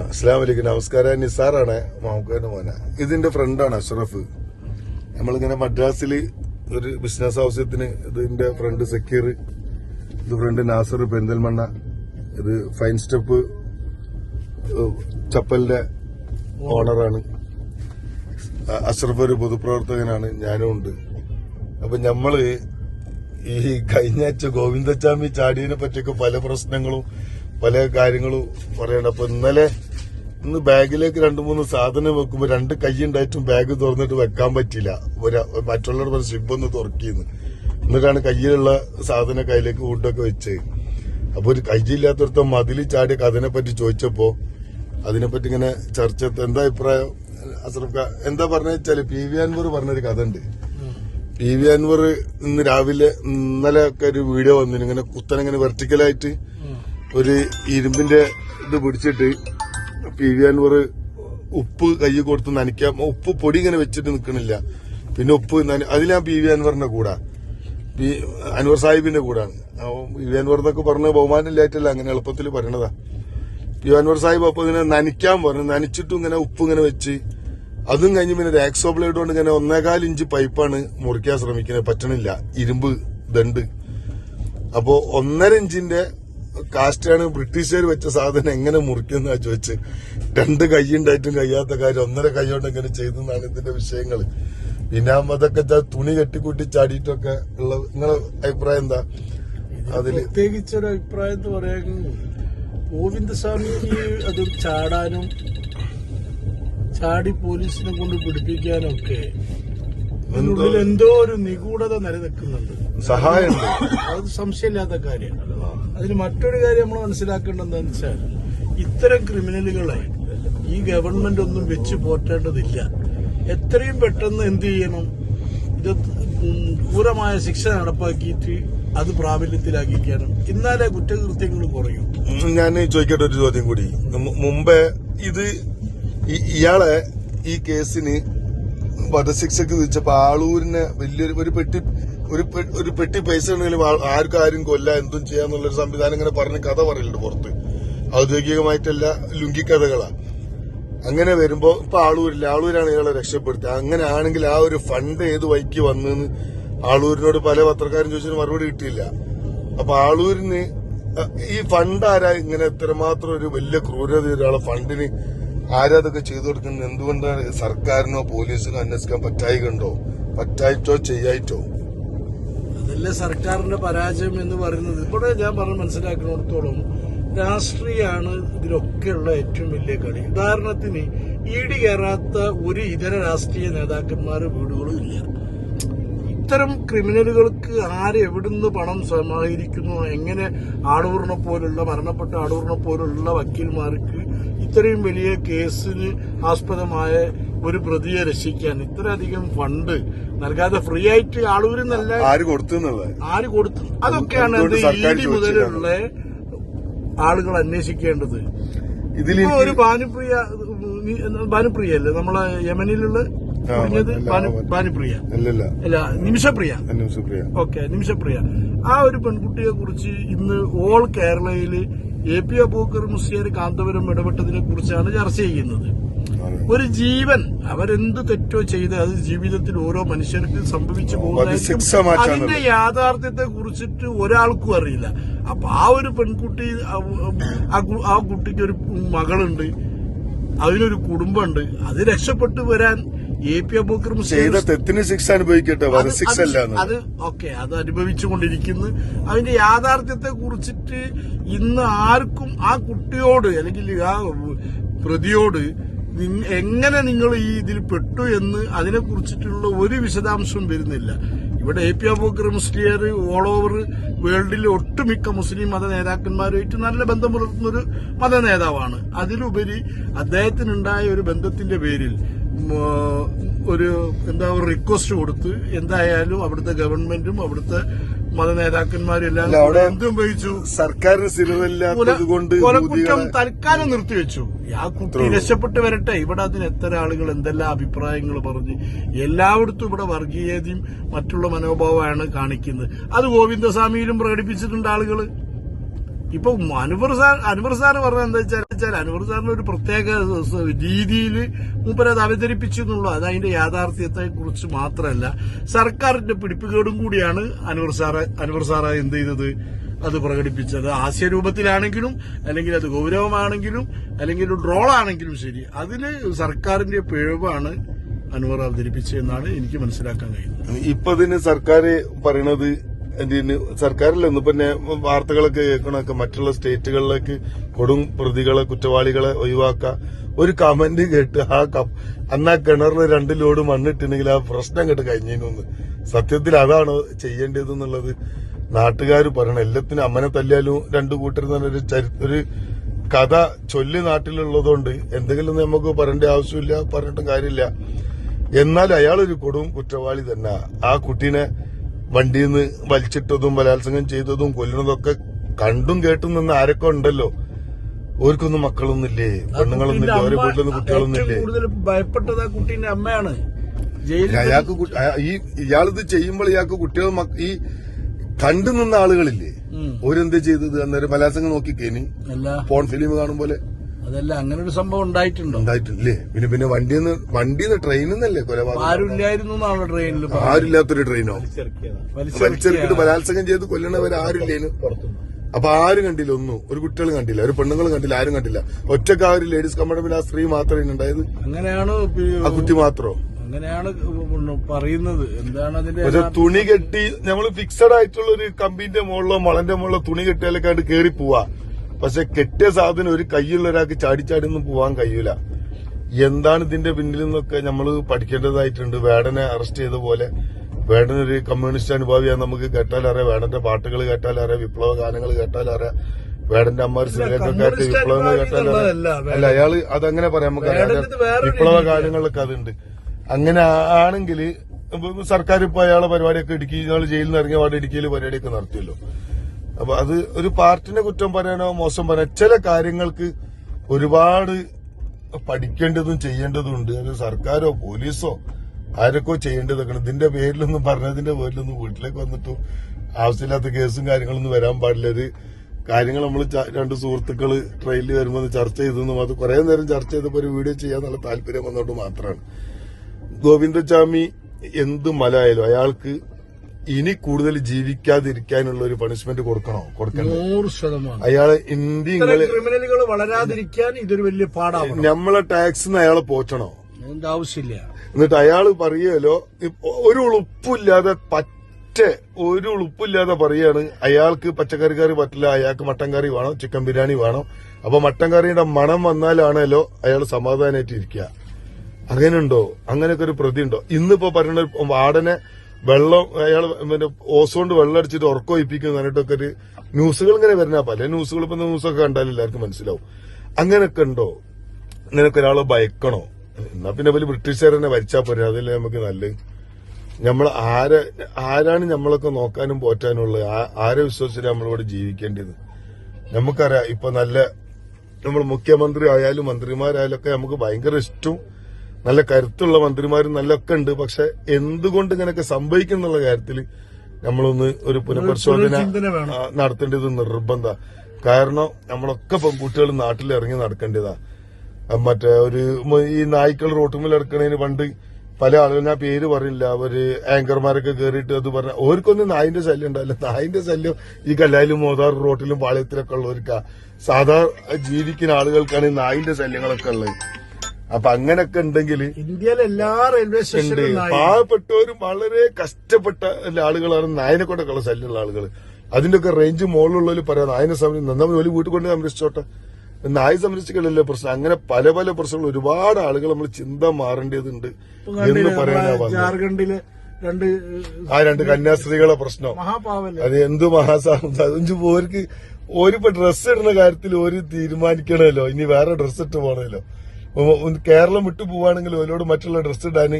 അസ്സാം വലൈക്കും നമസ്കാരം. നിസാറാണ് മാമുക്കാരന്റെ മോന. ഇതിന്റെ ഫ്രണ്ടാണ് അഷ്റഫ്. നമ്മളിങ്ങനെ മദ്രാസിൽ ഒരു ബിസിനസ് ആവശ്യത്തിന് ഇതിന്റെ ഫ്രണ്ട് സക്കീർ ഇത് ഫ്രണ്ട് നാസർ പെരിന്തൽമണ്ണ ഇത് ഫൈൻ സ്റ്റെപ്പ് ചപ്പലിന്റെ ഓണറാണ് അഷ്റഫ് ഒരു പൊതുപ്രവർത്തകനാണ് ഞാനും ഉണ്ട്. അപ്പൊ ഞമ്മൾ ഈ കഴിഞ്ഞ ആഴ്ച ഗോവിന്ദച്ചാമി ചാടിയതിനെ പറ്റിയൊക്കെ പല പ്രശ്നങ്ങളും പല കാര്യങ്ങളും പറയണ്ട. അപ്പൊ ഇന്നലെ ഇന്ന് ബാഗിലേക്ക് രണ്ടു മൂന്ന് സാധനം വെക്കുമ്പോ രണ്ട് കൈ ഉണ്ടായിട്ടും ബാഗ് തുറന്നിട്ട് വെക്കാൻ പറ്റില്ല മറ്റുള്ളവർ പറഞ്ഞ സിബ് ഒന്ന് തുറക്കിന്ന്. എന്നിട്ടാണ് കയ്യിലുള്ള സാധനം കയ്യിലേക്ക് ഫുഡൊക്കെ വെച്ച് അപ്പൊ ഒരു കയ്യില്ലാത്തടത്ത മതിൽ ചാടി അതിനെ പറ്റി ചോദിച്ചപ്പോ അതിനെപ്പറ്റി ഇങ്ങനെ ചർച്ച എന്താ അഭിപ്രായം? അസ്രഫ് ഖാ? എന്താ പറഞ്ഞ വെച്ചാൽ പി വി അൻവർ പറഞ്ഞൊരു കഥ ഉണ്ട് പി വി അൻവർ ഇന്ന് രാവിലെ ഇന്നലെ ഒക്കെ ഒരു വീഡിയോ വന്നിരുന്നു. ഇങ്ങനെ കുത്തനെങ്ങനെ വെർട്ടിക്കലായിട്ട് ഒരു ഇരുമ്പിന്റെ ഇത് പിടിച്ചിട്ട് പി വി അൻവർ ഉപ്പ് കൈ കൊടുത്ത് നനയ്ക്കാൻ ഉപ്പ് പൊടി ഇങ്ങനെ വെച്ചിട്ട് നിൽക്കണില്ല പിന്നെ ഉപ്പ് അതിൽ അതിലാ പി വി അൻവറിന്റെ കൂടാ. പി അൻവർ സാഹിബിന്റെ കൂടാണ്. പി വി അൻവർ എന്നൊക്കെ പറഞ്ഞ ബഹുമാനമില്ലായിട്ടല്ല അങ്ങനെ എളുപ്പത്തിൽ പറയണതാ. പി അൻവർ സാഹിബ് അപ്പൊ ഇങ്ങനെ നനയ്ക്കാൻ പറഞ്ഞു. നനച്ചിട്ടും ഇങ്ങനെ ഉപ്പ് ഇങ്ങനെ വെച്ച്. അതും കഴിഞ്ഞ് പിന്നെ രാക്സോ ബ്ലേഡ് കൊണ്ട് ഇങ്ങനെ ഒന്നേകാൽ ഇഞ്ച് പൈപ്പാണ് മുറിക്കാൻ ശ്രമിക്കുന്നത്. പറ്റണില്ല. ഇരുമ്പ് ദണ്ട്. അപ്പോ ഒന്നര ഇഞ്ചിന്റെ കാസ്റ്റാണ് ബ്രിട്ടീഷുകാർ വെച്ച സാധനം എങ്ങനെ മുറിക്കുന്ന ചോദിച്ച്. രണ്ട് കൈയുണ്ടായിട്ടും കഴിയാത്ത കാര്യം ഒന്നര കൈ കൊണ്ട് എങ്ങനെ ചെയ്തെന്നാണ് ഇതിന്റെ വിഷയങ്ങൾ പിന്നെ അതൊക്കെ തുണി കെട്ടിക്കൂട്ടി ചാടിയിട്ടൊക്കെ ഉള്ള നിങ്ങളെ അഭിപ്രായം എന്താ? അതിൽ പ്രത്യേകിച്ച് ഒരു അഭിപ്രായം എന്ന് പറയാൻ ഗോവിന്ദസ്വാമിക്ക് അത് ചാടാനും ചാടി പോലീസിനെ കൊണ്ട് പിടിപ്പിക്കാനും ഒക്കെ അതിനുള്ളിൽ എന്തോ ഒരു നിഗൂഢത നിലനിൽക്കുന്നുണ്ട്. സഹായം അത് സംശയമില്ലാത്ത കാര്യമാണ്. അതിന് മറ്റൊരു കാര്യം നമ്മൾ മനസ്സിലാക്കേണ്ടതെന്ന് വെച്ചാൽ ഇത്തരം ക്രിമിനലുകളെ ഈ ഗവൺമെന്റ് ഒന്നും വെച്ച് പോറ്റേണ്ടതില്ല. എത്രയും പെട്ടെന്ന് എന്ത് ചെയ്യണം? ഇത് ക്രൂരമായ ശിക്ഷ നടപ്പാക്കിയിട്ട് അത് പ്രാബല്യത്തിലാക്കിക്കണം എന്നാലേ കുറ്റകൃത്യങ്ങൾ കുറയും. ഞാൻ ചോദിക്കട്ടെ ഒരു ചോദ്യം കൂടി. മുമ്പേ ഇത് ഇയാളെ ഈ കേസിന് വധശിക്ഷക്ക് വിധിച്ചപ്പോ ആളൂരിനെ വലിയൊരു ഒരു പെട്ടി ഒരു ഒരു പെട്ടി പൈസ ഉണ്ടെങ്കിലും ആർക്കും ആരും കൊല്ല എന്തും ചെയ്യാന്നുള്ളൊരു സംവിധാനം ഇങ്ങനെ പറഞ്ഞ് കഥ പറയലുണ്ട് പുറത്ത്. ഔദ്യോഗികമായിട്ടല്ല ലുങ്കി കഥകളാ. അങ്ങനെ വരുമ്പോ ഇപ്പൊ ആളൂരില്ല. ആളൂരാണ് ഇയാളെ രക്ഷപ്പെടുത്തുക അങ്ങനെ ആണെങ്കിൽ ആ ഒരു ഫണ്ട് ഏത് വഴിക്ക് വന്നെന്ന് ആളൂരിനോട് പല പത്രക്കാരും ചോദിച്ചിട്ട് മറുപടി കിട്ടിയില്ല. അപ്പൊ ആളൂരിന് ഈ ഫണ്ട് ആരാ ഇങ്ങനെ ഇത്രമാത്രം ഒരു വലിയ ക്രൂരത ഒരാളെ ഫണ്ടിന് ആരാ അതൊക്കെ ചെയ്തു കൊടുക്കുന്നത് എന്തുകൊണ്ടാണ്? സർക്കാരിനോ പോലീസിനോ അന്വേഷിക്കാൻ പറ്റായികണ്ടോ? പറ്റായിട്ടോ ചെയ്യായിട്ടോ? അതല്ലേ സർക്കാരിന്റെ പരാജയം എന്ന് പറയുന്നത് ഇവിടെ ഞാൻ പറഞ്ഞ് മനസ്സിലാക്കുന്നിടത്തോളം രാഷ്ട്രീയമാണ് ഇതിലൊക്കെയുള്ള ഏറ്റവും വലിയ കളി. ഉദാഹരണത്തിന് ഇടി കയറാത്ത ഒരു ഇതര രാഷ്ട്രീയ നേതാക്കന്മാർ വീടുകളും ഇല്ല. ഇത്തരം ക്രിമിനലുകൾക്ക് ആര് എവിടുന്ന് പണം സമാഹരിക്കുന്നു? എങ്ങനെ ആടൂറിനെ പോലുള്ള മരണപ്പെട്ട ആടൂറിനെ പോലുള്ള വക്കീൽമാർക്ക് ഇത്രയും വലിയ കേസിന് ആസ്പദമായ ഒരു പ്രതിയെ രക്ഷിക്കാൻ ഇത്രയധികം ഫണ്ട് നൽകാതെ ഫ്രീ ആയിട്ട് ആളൂരിൽ നല്ല ആര് കൊടുത്തു ആര് കൊടുത്തു? അതൊക്കെയാണ് ഇനി മുതലുള്ള ആളുകൾ അന്വേഷിക്കേണ്ടത്. ഇതിൽ ഒരു ഭാനുപ്രിയ ഭാനുപ്രിയ അല്ലേ നമ്മളെ യമനിലുള്ള ഭാനുപ്രിയ. അല്ല നിമിഷപ്രിയ. നിമിഷപ്രിയ. ഓക്കെ നിമിഷപ്രിയ. ആ ഒരു പെൺകുട്ടിയെ കുറിച്ച് ഇന്ന് ഓൾ കേരളയിൽ എ പി അബൂക്കർ മുസ്ലിയാർ കാന്തപുരം ഇടപെട്ടതിനെ കുറിച്ചാണ് ചർച്ച ചെയ്യുന്നത്. ഒരു ജീവൻ അവരെന്ത് തെറ്റോ ചെയ്ത് അത് ജീവിതത്തിൽ ഓരോ മനുഷ്യർക്കും സംഭവിച്ചു പോകുന്നതായിരിക്കും. മാറ്റാനുള്ളത്. അതിന്റെ യാഥാർത്ഥ്യത്തെ കുറിച്ചിട്ട് ഒരാൾക്കും അറിയില്ല. അപ്പൊ ആ ഒരു പെൺകുട്ടി ആ കുട്ടിക്ക് ഒരു മകളുണ്ട്. അതിനൊരു കുടുംബമുണ്ട്. അത് രക്ഷപ്പെട്ടു വരാൻ എ പി അബൂക്കർ ചെയ്ത തെത്തിന് ശിക്ഷ അനുഭവിക്കട്ടെ? വധശിക്ഷ അല്ല അത് ഓക്കെ അത് അനുഭവിച്ചുകൊണ്ടിരിക്കുന്നു അതിന്റെ യാഥാർത്ഥ്യത്തെ കുറിച്ചിട്ട് ഇന്ന് ആർക്കും ആ കുട്ടിയോട് അല്ലെങ്കിൽ ആ പ്രതിയോട് എങ്ങനെ നിങ്ങൾ ഈ ഇതിൽ പെട്ടു എന്ന് അതിനെ കുറിച്ചിട്ടുള്ള ഒരു വിശദാംശവും വരുന്നില്ല. ഇവിടെ A P Aboobacker Musliyar all over വേൾഡിലെ ഒട്ടുമിക്ക മുസ്ലിം മത നേതാക്കന്മാരുമായിട്ട് നല്ല ബന്ധം പുലർത്തുന്ന ഒരു മത നേതാവാണ്. അതിലുപരി അദ്ദേഹത്തിനുണ്ടായ ഒരു ബന്ധത്തിന്റെ പേരിൽ ഒരു എന്താ ഒരു റിക്വസ്റ്റ് കൊടുത്ത് എന്തായാലും അവിടുത്തെ ഗവൺമെന്റും അവിടുത്തെ മത നേതാക്കന്മാരും എല്ലാം എന്തും വഹിച്ചു സർക്കാരിന് സ്ഥിരതയില്ലാത്തത് കൊണ്ട് കൊലക്കുറ്റം ഭൂതികളെ- തൽക്കാലം നിർത്തിവെച്ചു. ആ കുട്ടി രക്ഷപ്പെട്ട് വരട്ടെ. ഇവിടെ അതിന് എത്ര ആളുകൾ എന്തെല്ലാം അഭിപ്രായങ്ങൾ പറഞ്ഞ് എല്ലായിടത്തും ഇവിടെ വർഗീയതയും മറ്റുള്ള മനോഭാവമാണ് കാണിക്കുന്നത്. അത് ഗോവിന്ദസ്വാമിയിലും പ്രകടിപ്പിച്ചിട്ടുണ്ട് ആളുകൾ ഇപ്പൊ അനുവർ സാർ പറഞ്ഞ എന്താ വെച്ചാൽ വെച്ചാൽ അനുവർ ഒരു പ്രത്യേക രീതിയിൽ മൂപ്പരത് അവതരിപ്പിച്ചു എന്നുള്ളൂ. അത് അതിന്റെ യാഥാർത്ഥ്യത്തെ കുറിച്ച് മാത്രമല്ല സർക്കാരിന്റെ പിടിപ്പുകേടും കൂടിയാണ് അനുവർ സാറ് അനുവർ സാറ് എന്ത് ചെയ്തത്? അത് പ്രകടിപ്പിച്ചത്. ഹാസ്യരൂപത്തിലാണെങ്കിലും അല്ലെങ്കിൽ അത് ഗൗരവമാണെങ്കിലും അല്ലെങ്കിൽ ഒരു ഡ്രോളാണെങ്കിലും ശരി അതിന് സർക്കാരിന്റെ പിഴവാണ് അനുവർ അവതരിപ്പിച്ചതെന്നാണ് എനിക്ക് മനസ്സിലാക്കാൻ കഴിയുന്നത്. ഇപ്പൊ ഇതിന് സർക്കാർ പറയണത് സർക്കാരിൽ ഒന്ന് പിന്നെ വാർത്തകളൊക്കെ കേൾക്കണൊക്കെ മറ്റുള്ള സ്റ്റേറ്റുകളിലേക്ക് കൊടും പ്രതികളെ കുറ്റവാളികളെ ഒഴിവാക്ക. ഒരു കമന്റ് കേട്ട് ആ കപ്പ് അന്ന് ആ കിണറിൽ രണ്ട് ലോഡ് മണ്ണിട്ടുണ്ടെങ്കിൽ ആ പ്രശ്നം കേട്ട് കഴിഞ്ഞിരുന്നു സത്യത്തിൽ അതാണ് ചെയ്യേണ്ടത് എന്നുള്ളത് നാട്ടുകാർ പറയണം. എല്ലാത്തിനും അമ്മനെ തല്ലിയാലും രണ്ടു കൂട്ടർ ഒരു ചരി- ഒരു കഥ ചൊല്ലി നാട്ടിലുള്ളതുകൊണ്ട് എന്തെങ്കിലും നമുക്ക് പറയേണ്ട ആവശ്യമില്ല പറഞ്ഞിട്ടും കാര്യമില്ല. എന്നാൽ അയാളൊരു കൊടും കുറ്റവാളി തന്നെ. ആ കുട്ടീനെ വണ്ടിയിൽ നിന്ന് വലിച്ചിട്ടതും ബലാത്സംഗം ചെയ്തതും കൊല്ലുന്നതൊക്കെ കണ്ടും കേട്ടും നിന്ന് ആരൊക്കെ ഉണ്ടല്ലോ? ഓർക്കൊന്നും മക്കളൊന്നുമില്ലേ? പെണ്ണുങ്ങളൊന്നുമില്ലേ? ഓരോ വീട്ടിലൊന്നും കുട്ടികളൊന്നുമില്ലേ? കുട്ടികളൊന്നും ഇല്ലേ ഭയപ്പെട്ടത് ആ കുട്ടീന്റെ അമ്മയാണ്. അയാൾക്ക് ഈ ഇയാളിത് ചെയ്യുമ്പോൾ ഇയാൾക്ക് കുട്ടികൾ ഈ കണ്ടു നിന്ന ആളുകളില്ലേ. ഓരെന്ത് ചെയ്തത്? അന്നേരം ബലാത്സംഗം നോക്കിക്കേനി. ഫോൺ ഫിലിം കാണും പോലെ. അതല്ല അങ്ങനെ ഒരു സംഭവം ഉണ്ടായിട്ടുണ്ടോ? ഉണ്ടായിട്ടില്ലേ? പിന്നെ പിന്നെ വണ്ടിന്ന് വണ്ടിന്ന് ട്രെയിനിൽ നിന്നല്ലേ കൊലപാതകം? ആരും ഇല്ലായിരുന്നു എന്നാണ് ട്രെയിനിൽ ആരില്ലാത്തൊരു ട്രെയിനോ? വലിച്ചെടുത്തിട്ട് ബലാത്സംഗം ചെയ്ത് കൊല്ലണവർ ആരില്ലേനു അപ്പൊ ആരും കണ്ടില്ല ഒന്നും. ഒരു കുട്ടികളും കണ്ടില്ല. ഒരു പെണ്ണുങ്ങൾ കണ്ടില്ല. ആരും കണ്ടില്ല. ഒറ്റയ്ക്ക് ആ ഒരു ലേഡീസ് കമ്പാർട്ട്മെന്റ് ആ സ്ത്രീ മാത്രമേ ഉണ്ടായത്? അങ്ങനെയാണ് ആ കുട്ടി മാത്രോ? അങ്ങനെയാണ് പറയുന്നത്. എന്താണ് അതിന്റെ തുണി കെട്ടി നമ്മൾ ഫിക്സഡ് ആയിട്ടുള്ള ഒരു കമ്പിന്റെ മുകളിലോ മളന്റെ മുകളിലോ തുണി കെട്ടിയാലൊക്കെ കേറി പോവാ പക്ഷെ കെട്ടിയ സാധനം ഒരു കൈയുള്ള ഒരാൾക്ക് ചാടി ചാടി ഒന്നും പോവാൻ കഴിയൂല. എന്താണ് ഇതിന്റെ പിന്നിൽ നിന്നൊക്കെ നമ്മൾ പഠിക്കേണ്ടതായിട്ടുണ്ട്. വേടനെ അറസ്റ്റ് ചെയ്ത പോലെ വേടൻ ഒരു കമ്മ്യൂണിസ്റ്റ് അനുഭാവിയാണ് നമുക്ക് കേട്ടാലറിയാം വേടന്റെ പാട്ടുകൾ കേട്ടാലറിയാം വിപ്ലവ ഗാനങ്ങൾ കേട്ടാലറിയാം വേടന്റെ അമ്മ സിനിമക്കാർക്ക് വിപ്ലവങ്ങൾ കേട്ടാൽ കേട്ടാലറിയാം അല്ല അയാൾ അതങ്ങനെ പറയാം നമുക്ക് വിപ്ലവ. ഗാനങ്ങളിലൊക്കെ അതുണ്ട്. അങ്ങനെ ആണെങ്കിൽ സർക്കാർ ഇപ്പൊ അയാളെ പരിപാടിയൊക്കെ ഇടുക്കി ഇയാൾ ജയിലിൽ നിന്ന് ഇറങ്ങിയ പാട് ഇടുക്കിയിൽ പരിപാടിയൊക്കെ നടത്തിയല്ലോ. അപ്പൊ അത് ഒരു പാർട്ടിനെ കുറ്റം പറയാനോ മോശം പറയാനോ ചില കാര്യങ്ങൾക്ക് ഒരുപാട് പഠിക്കേണ്ടതും ചെയ്യേണ്ടതും ഉണ്ട് അത് സർക്കാരോ പോലീസോ ആരൊക്കെ ചെയ്യേണ്ടതൊക്കെ. ഇതിന്റെ പേരിലൊന്നും പറഞ്ഞതിന്റെ പേരിലൊന്നും വീട്ടിലേക്ക് വന്നിട്ടും ആവശ്യമില്ലാത്ത കേസും കാര്യങ്ങളൊന്നും വരാൻ പാടില്ല. ഒരു കാര്യങ്ങൾ നമ്മൾ രണ്ട് സുഹൃത്തുക്കൾ ട്രെയിനിൽ വരുമ്പോൾ ചർച്ച ചെയ്തെന്നും അത് കുറെ നേരം ചർച്ച ചെയ്തപ്പോൾ ഒരു വീഡിയോ ചെയ്യാന്നുള്ള താല്പര്യം വന്നതുകൊണ്ട് മാത്രമാണ്. ഗോവിന്ദസ്വാമി എന്ത് മലയാലും അയാൾക്ക് ഇനി കൂടുതൽ ജീവിക്കാതിരിക്കാനുള്ള ഒരു പണിഷ്മെന്റ് കൊടുക്കണോ? കൊടുക്കണോ നൂറ് ശതമാനം. അയാളെ ഇന്ത്യ ഇങ്ങൾ ക്രിമിനലുകൾ വളരാതിരിക്കാൻ ഇതൊരു വലിയ പാടാണ് നമ്മളെ ടാക്സ് അയാളെ പോറ്റണോ? അതിന്റെ ആവശ്യമില്ല. എന്നിട്ട് അയാൾ പറയുമല്ലോ ഒരു ഉളുപ്പില്ലാതെ പറ്റ ഒരു ഉളുപ്പില്ലാതെ പറയാണ് അയാൾക്ക് പച്ചക്കറി കറി പറ്റില്ല അയാൾക്ക് മട്ടൻ കറി വേണം ചിക്കൻ ബിരിയാണി വേണം. അപ്പൊ മട്ടൻ കറിയുടെ മണം വന്നാലാണല്ലോ അയാൾ സമാധാനമായിട്ട് ഇരിക്കുക അങ്ങനെയുണ്ടോ? അങ്ങനെയൊക്കെ ഒരു പ്രതി ഉണ്ടോ ഇന്നിപ്പോ പറയുന്ന വാടനെ വെള്ളം അയാൾ പിന്നെ ഓസോണ്ട് വെള്ളം അടിച്ചിട്ട് ഉറക്കൊയിപ്പിക്കും പറഞ്ഞിട്ടൊക്കെ ഒരു ന്യൂസുകൾ ഇങ്ങനെ വരുന്ന പല ന്യൂസുകൾ ഇപ്പൊ ന്യൂസൊക്കെ കണ്ടാൽ എല്ലാവർക്കും മനസ്സിലാവും. അങ്ങനെയൊക്കെ ഉണ്ടോ? നിനക്ക് ഒരാളെ ഭയക്കണോ? എന്നാ പിന്നെ വലിയ ബ്രിട്ടീഷുകാർ തന്നെ ഭരിച്ചാ പോരെ. അതല്ലേ നമുക്ക് നല്ലത്? നമ്മൾ ആരെ ആരാണ് നമ്മളൊക്കെ നോക്കാനും പോറ്റാനും ഉള്ളത് ആരെ വിശ്വസിച്ച് നമ്മളിവിടെ ജീവിക്കേണ്ടത്? നമുക്കറിയാം ഇപ്പൊ നല്ല നമ്മൾ മുഖ്യമന്ത്രി ആയാലും മന്ത്രിമാരായാലും ഒക്കെ നമുക്ക് ഭയങ്കര ഇഷ്ടവും നല്ല കരുത്തുള്ള മന്ത്രിമാരും നല്ലൊക്കെ ഉണ്ട്. പക്ഷെ എന്തുകൊണ്ട് ഇങ്ങനെയൊക്കെ സംഭവിക്കും എന്നുള്ള കാര്യത്തിൽ നമ്മളൊന്ന് ഒരു പുനഃപരിശോധന. നടത്തേണ്ടത് നിർബന്ധ. കാരണം നമ്മളൊക്കെ പെൺകുട്ടികൾ നാട്ടിൽ ഇറങ്ങി നടക്കേണ്ടതാ. മറ്റേ ഒരു ഈ നായ്ക്കൾ റോട്ടുമിൽ ഇറക്കണതിന് പണ്ട് പല ആളുകൾ ഞാൻ പേര് പറയില്ല അവർ ആങ്കർമാരൊക്കെ കയറിയിട്ട് അത് പറഞ്ഞ ഓർക്കൊന്നും നായിന്റെ ശല്യം ഉണ്ടാവില്ല. നായിന്റെ ശല്യം ഈ കല്ലായാലും മോതാർ റോട്ടിലും പാളയത്തിലൊക്കെ ഉള്ളവർക്കാ. സാധാ ജീവിക്കുന്ന ആളുകൾക്കാണ് ഈ നായിന്റെ ശല്യങ്ങളൊക്കെ ഉള്ളത്. അപ്പൊ അങ്ങനൊക്കെ ഉണ്ടെങ്കിൽ ഇന്ത്യയിലെ എല്ലാ റെയിൽവേ സ്റ്റേഷനും സ്റ്റേഷനിലും പാവപ്പെട്ടവരും വളരെ കഷ്ടപ്പെട്ട ആളുകളാണ് നായനെ കൊണ്ടൊക്കെ ശല്യമുള്ള ആളുകൾ അതിന്റെയൊക്കെ റേഞ്ച് മുകളിലുള്ളവർ പറയാം നായനെ സംരക്ഷിക്കും നമ്മൾ ഒരു വീട്ടിൽ കൊണ്ട് സംരക്ഷിച്ചോട്ടെ. നായ സംരക്ഷിക്കലല്ലേ പ്രശ്നം? അങ്ങനെ പല പല പ്രശ്നങ്ങൾ ഒരുപാട് ആളുകൾ നമ്മൾ ചിന്ത മാറേണ്ടതുണ്ട് എന്ന് പറയാനാ രണ്ട് ആ രണ്ട് കന്യാസ്ത്രീകളെ പ്രശ്നം. അത് എന്ത് മഹാസാഹു ഓർക്ക് ഓരിപ്പോ ഡ്രസ്സ് ഇടുന്ന കാര്യത്തിൽ ഒരു തീരുമാനിക്കണമല്ലോ. ഇനി വേറെ ഡ്രസ്സ് ഇട്ട് ഉം, കേരളം വിട്ടു പോവാണെങ്കിൽ ഓരോട് മറ്റുള്ള ഡ്രസ്സ് ഇടാൻ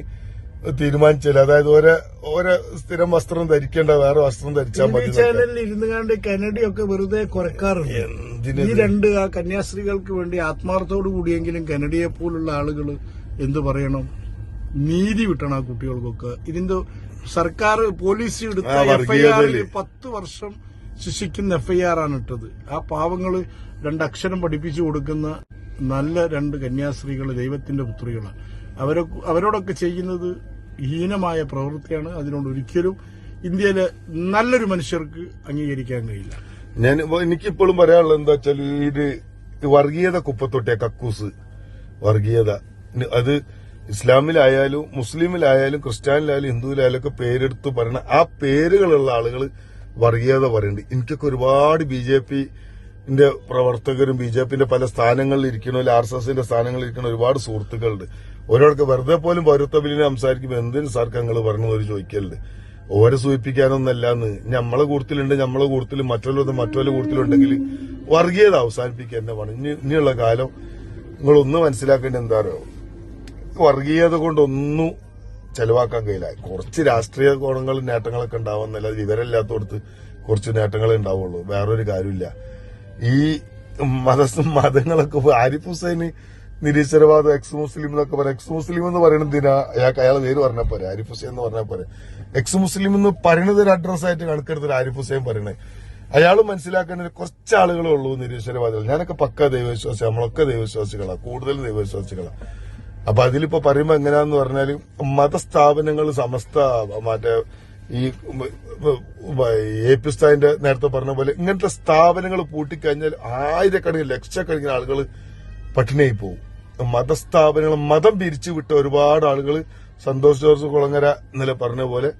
തീരുമാനിച്ചില്ല. അതായത് ഓരോ ഓരോ സ്ഥിരം വസ്ത്രം ധരിക്കേണ്ട വേറെ വസ്ത്രം ധരിച്ചാൽ മതി ചാനലിൽ ഇരുന്ന് കണ്ട് കെനഡിയൊക്കെ വെറുതെ കുറക്കാറുണ്ട്. ഈ രണ്ട് ആ കന്യാസ്ത്രീകൾക്ക് വേണ്ടി ആത്മാർത്ഥത്തോടു കൂടിയെങ്കിലും കനഡിയെ പോലുള്ള ആളുകൾ എന്തു പറയണം? നീതി വിട്ടണം ആ കുട്ടികൾക്കൊക്കെ. ഇതിന്റെ സർക്കാർ പോലീസ് എടുത്ത എഫ്ഐആറിൽ പത്ത് വർഷം ശിക്ഷിക്കുന്ന എഫ്ഐആർ ആണ് ഇട്ടത്. ആ പാവങ്ങൾ രണ്ടക്ഷരം പഠിപ്പിച്ചു കൊടുക്കുന്ന നല്ല രണ്ട് കന്യാസ്ത്രീകൾ ദൈവത്തിന്റെ പുത്രികളാണ്. അവരെ അവരോടൊക്കെ ചെയ്യുന്നത് ഹീനമായ പ്രവൃത്തിയാണ്. അതിനോട് ഒരിക്കലും ഇന്ത്യയിലെ നല്ലൊരു മനുഷ്യർക്ക് അംഗീകരിക്കാൻ കഴിയില്ല. ഞാൻ എനിക്കിപ്പോഴും പറയാനുള്ളത് എന്താ വെച്ചാൽ ഇത് വർഗീയത കുപ്പത്തൊട്ടിയ കക്കൂസ്. വർഗീയത. അത് ഇസ്ലാമിലായാലും മുസ്ലിമിലായാലും ക്രിസ്ത്യാനിലായാലും ഹിന്ദുവിലായാലും ഒക്കെ പേരെടുത്ത് പറയണ ആ പേരുകളുള്ള ആളുകൾ വർഗീയത പറയുന്നുണ്ട്. എനിക്കൊക്കെ ഒരുപാട് ബി ജെ പിന്റെ പ്രവർത്തകരും ബി ജെ പിന്റെ പല സ്ഥാനങ്ങളിൽ ഇരിക്കണ ആർ എസ് എസിന്റെ സ്ഥാനങ്ങളിൽ ഇരിക്കുന്ന ഒരുപാട് സുഹൃത്തുക്കളുണ്ട്. ഓരോർക്ക് വെറുതെ പോലും പൗരത്വ ബില്ലിനെ സംസാരിക്കുമ്പോൾ എന്തിനു സാർക്ക് ഞങ്ങൾ പറഞ്ഞു ഒരു ചോദിക്കലുണ്ട്? ഓരെ സൂചിപ്പിക്കാനൊന്നല്ലാന്ന്. നമ്മളെ കൂട്ടത്തിലുണ്ട് നമ്മളെ കൂട്ടത്തിൽ മറ്റുള്ളത് മറ്റുള്ള കൂട്ടത്തിലുണ്ടെങ്കിൽ വർഗീയത അവസാനിപ്പിക്കുക തന്നെ വേണം. ഇനി ഇനിയുള്ള കാലം നിങ്ങളൊന്ന് മനസ്സിലാക്കേണ്ട എന്താ പറയുക വർഗീയത കൊണ്ടൊന്നും ചെലവാക്കാൻ കഴിയില്ല. കുറച്ച് രാഷ്ട്രീയ ഗുണങ്ങളും നേട്ടങ്ങളൊക്കെ ഉണ്ടാവുന്നല്ല വിവരമില്ലാത്തടത്ത് കുറച്ച് നേട്ടങ്ങളെ ഉണ്ടാവുള്ളൂ. വേറൊരു കാര്യമില്ല ഈ മത മതങ്ങളൊക്കെ ആരിഫ് ഹുസൈന് നിരീശ്വരവാദം എക്സ് മുസ്ലിം എന്നൊക്കെ പറയാം. എക്സ് മുസ്ലിം എന്ന് പറയുന്നത് അയാൾക്ക് അയാളെ പേര് പറഞ്ഞാൽ പോരെ. ആരിഫ് ഹുസൈൻ എന്ന് പറഞ്ഞാൽ പോരെ. എക്സ് മുസ്ലിം എന്ന് പറയുന്നത് ഒരു അഡ്രസ് ആയിട്ട് കണക്കെടുത്ത് ആരിഫ് ഹുസൈൻ പറയണേ. അയാൾ മനസ്സിലാക്കേണ്ട കുറച്ച് ആളുകളേ ഉള്ളൂ നിരീശ്വരവാദികൾ. ഞാനൊക്കെ പക്ക ദൈവവിശ്വാസി നമ്മളൊക്കെ ദൈവവിശ്വാസികളാണ് കൂടുതൽ ദൈവവിശ്വാസികളാണ് അപ്പൊ അതിലിപ്പോ പറയുമ്പോ എങ്ങനെയാന്ന് പറഞ്ഞാൽ മതസ്ഥാപനങ്ങൾ സമസ്ത മറ്റേ ഈ എ നേരത്തെ പറഞ്ഞ പോലെ ഇങ്ങനത്തെ സ്ഥാപനങ്ങൾ പൂട്ടിക്കഴിഞ്ഞാൽ ആയിരക്കണക്കിന് ലക്ഷക്കണക്കിന് ആളുകൾ പട്ടിണിയായി പോകും. മതസ്ഥാപനങ്ങൾ മതം പിരിച്ചു വിട്ട ഒരുപാട് ആളുകൾ സന്തോഷ് ജോർജ് കുളങ്ങര ഇന്നലെ പറഞ്ഞ പോലെ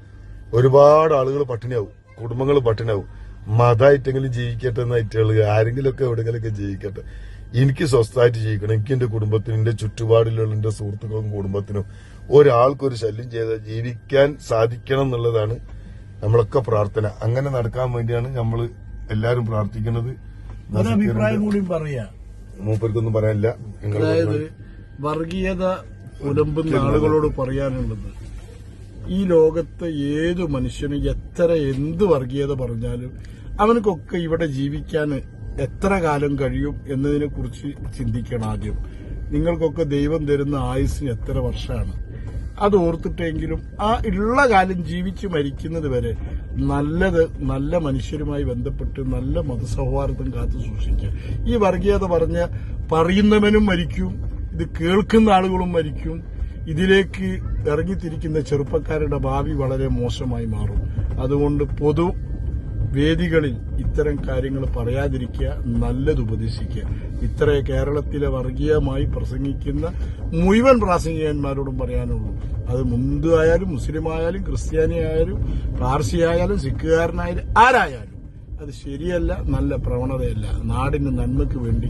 ഒരുപാട് ആളുകൾ പട്ടിണിയാവും. കുടുംബങ്ങൾ പട്ടിണിയാവും. മതമായിട്ടെങ്കിലും ജീവിക്കട്ടെ എന്ന ഐറ്റുകൾ ആരെങ്കിലുമൊക്കെ എവിടെങ്കിലുമൊക്കെ ജീവിക്കട്ടെ. എനിക്ക് സ്വസ്ഥമായിട്ട് ജീവിക്കണം. എനിക്ക് എന്റെ കുടുംബത്തിനും എന്റെ ചുറ്റുപാടിലുള്ള എന്റെ സുഹൃത്തുക്കൾക്കും കുടുംബത്തിനും ഒരാൾക്കൊരു ശല്യം ചെയ്ത് ജീവിക്കാൻ സാധിക്കണം എന്നുള്ളതാണ് നമ്മളൊക്കെ പ്രാർത്ഥന. അങ്ങനെ നടക്കാൻ വേണ്ടിയാണ് നമ്മൾ എല്ലാരും പ്രാർത്ഥിക്കുന്നത്. കൂടി പറയാ. മൂപ്പർക്കൊന്നും പറയാനില്ല. അതായത് വർഗീയത ഉലമ്പുന്ന ആളുകളോട് പറയാനുള്ളത് ഈ ലോകത്തെ ഏതു മനുഷ്യന് എത്ര എന്ത് വർഗീയത പറഞ്ഞാലും അവനക്കൊക്കെ ഇവിടെ ജീവിക്കാൻ എത്ര കാലം കഴിയും എന്നതിനെ കുറിച്ച് ചിന്തിക്കണം ആദ്യം. നിങ്ങൾക്കൊക്കെ ദൈവം തരുന്ന ആയുസ്സിന് എത്ര വർഷമാണ്? അത് ഓർത്തിട്ടെങ്കിലും ആ ഉള്ള കാലം ജീവിച്ച് മരിക്കുന്നത് വരെ നല്ലത് നല്ല മനുഷ്യരുമായി ബന്ധപ്പെട്ട് നല്ല മതസൗഹാർദ്ദം കാത്തു സൂക്ഷിക്കുക. ഈ വർഗീയത പറഞ്ഞ പറയുന്നവനും മരിക്കും ഇത് കേൾക്കുന്ന ആളുകളും മരിക്കും ഇതിലേക്ക് ഇറങ്ങിത്തിരിക്കുന്ന ചെറുപ്പക്കാരുടെ ഭാവി വളരെ മോശമായി മാറും. അതുകൊണ്ട് പൊതു വേദികളിൽ ഇത്തരം കാര്യങ്ങൾ പറയാതിരിക്കുക നല്ലത് ഉപദേശിക്കുക. ഇത്ര കേരളത്തിലെ വർഗീയമായി പ്രസംഗിക്കുന്ന മുഴുവൻ പ്രാസംഗികന്മാരോടും പറയാനുള്ളൂ. അത് മുന്തു ആയാലും മുസ്ലിം ആയാലും ക്രിസ്ത്യാനി ആയാലും പാർസി ആയാലും സിഖുകാരനായാലും ആരായാലും അത് ശരിയല്ല നല്ല പ്രവണതയല്ല. നാടിന് നന്മയ്ക്ക് വേണ്ടി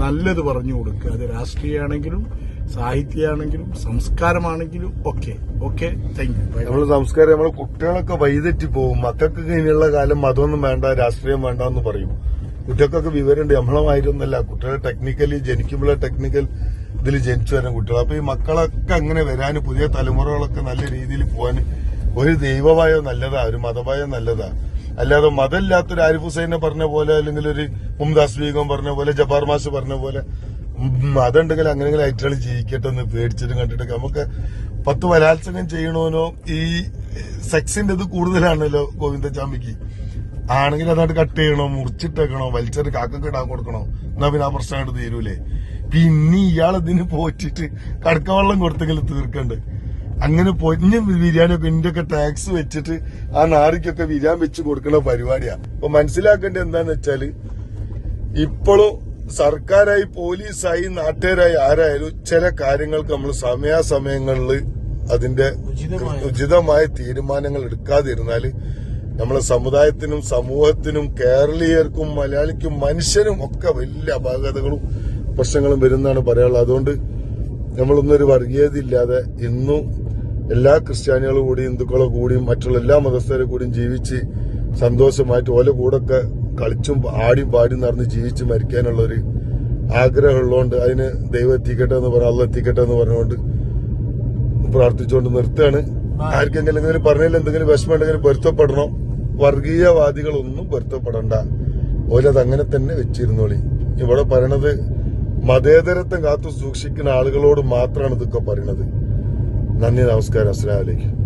നല്ലത് പറഞ്ഞു കൊടുക്കുക. അത് രാഷ്ട്രീയമാണെങ്കിലും സാഹിത്യമാണെങ്കിലും സംസ്കാരമാണെങ്കിലും ഒക്കെ. ഓക്കെ? താങ്ക് യു നമ്മൾ സംസ്കാരം നമ്മളെ കുട്ടികളൊക്കെ വൈതെറ്റി പോകും. മക്കൾക്ക് ഇനിയുള്ള കാലം മതമൊന്നും വേണ്ട രാഷ്ട്രീയം വേണ്ട എന്ന് പറയും. കുട്ടികൾക്കൊക്കെ വിവരമുണ്ട്. നമ്മളമായിരുന്നല്ല കുട്ടികളെ ടെക്നിക്കലി ജനിക്കുമ്പോഴേ ടെക്നിക്കൽ ഇതിൽ ജനിച്ചു വരുന്ന കുട്ടികൾ അപ്പൊ ഈ മക്കളൊക്കെ അങ്ങനെ വരാൻ പുതിയ തലമുറകളൊക്കെ നല്ല രീതിയിൽ പോകാൻ ഒരു ദൈവമായോ നല്ലതാ ഒരു മതമായോ നല്ലതാ. അല്ലാതെ മതമില്ലാത്തൊരു ആരിഫ് ഹുസൈനെ പറഞ്ഞ പോലെ അല്ലെങ്കിൽ ഒരു മുംതാസ് ബീഗം പറഞ്ഞ പോലെ ജബാർ മാഷ് പറഞ്ഞ പോലെ മതമുണ്ടെങ്കിൽ അങ്ങനെങ്കിലും ഐറ്റകൾ ജീവിക്കട്ടെ എന്ന് പേടിച്ചിട്ടും കണ്ടിട്ടൊക്കെ. നമുക്ക് പത്ത് ബലാത്സംഗം ചെയ്യണോനോ ഈ സെക്സിന്റെ ഇത് കൂടുതലാണല്ലോ ഗോവിന്ദചാമിക്ക് ആണെങ്കിൽ അതായിട്ട് കട്ട് ചെയ്യണോ മുറിച്ചിട്ടേക്കണോ വലിച്ചൊരു കാക്കൊക്കെ ഇടാൻ കൊടുക്കണോ? എന്നാ പിന്നെ ആ പ്രശ്നമായിട്ട് തീരൂലേ. പിന്നെ ഇയാൾ ഇതിന് പോറ്റിട്ട് കടക്കവെള്ളം കൊടുത്തെങ്കിൽ തീർക്കണ്ട്. അങ്ങനെ പൊഞ്ഞ ബിരിയാണിയൊക്കെ ഒക്കെ ടാക്സ് വെച്ചിട്ട് ആ നാറിക്കൊക്കെ ബിരിയാണി വെച്ച് കൊടുക്കുന്ന പരിപാടിയാ. അപ്പൊ മനസ്സിലാക്കേണ്ടത് എന്താന്ന് വെച്ചാൽ ഇപ്പോഴും സർക്കാരായി പോലീസായി നാട്ടുകാരായി ആരായാലും ചില കാര്യങ്ങൾക്ക് നമ്മൾ സമയാസമയങ്ങളിൽ അതിന്റെ ഉചിതമായ- തീരുമാനങ്ങൾ എടുക്കാതിരുന്നാൽ നമ്മളെ സമുദായത്തിനും സമൂഹത്തിനും കേരളീയർക്കും മലയാളിക്കും മനുഷ്യനും ഒക്കെ വലിയ അപാകതകളും പ്രശ്നങ്ങളും വരുന്നതാണ് പറയാനുള്ളത്. അതുകൊണ്ട് നമ്മളൊന്നൊരു വർഗീയത ഇല്ലാതെ ഇന്നും എല്ലാ ക്രിസ്ത്യാനികളും കൂടി ഹിന്ദുക്കളെ കൂടിയും മറ്റുള്ള എല്ലാ മതസ്ഥരെ കൂടിയും ജീവിച്ച് സന്തോഷമായിട്ട് ഓല കൂടൊക്കെ കളിച്ചും ആടിയും പാടിയും നടന്ന് ജീവിച്ച് മരിക്കാനുള്ള ഒരു ആഗ്രഹമുള്ളതുകൊണ്ട് അതിന് ദൈവം എത്തിക്കട്ടെ എന്ന് പറഞ്ഞ അള്ള എത്തിക്കട്ടെ എന്ന് പറഞ്ഞുകൊണ്ട് പ്രാർത്ഥിച്ചുകൊണ്ട് നിർത്തുകയാണ്. ആർക്കെങ്കിലും എന്തെങ്കിലും പറഞ്ഞില്ല എന്തെങ്കിലും വിഷമം ഉണ്ടെങ്കിൽ പൊരുത്തപ്പെടണം. വർഗീയവാദികളൊന്നും പൊരുത്തപ്പെടണ്ട. ഓരത് അങ്ങനെ തന്നെ വെച്ചിരുന്നോളി. ഇവിടെ പറയണത് മതേതരത്വം കാത്തു സൂക്ഷിക്കുന്ന ആളുകളോട് മാത്രമാണ് ഇതൊക്കെ പറയണത്. നന്ദി നമസ്കാരം. അസ്സലാമലൈക്കും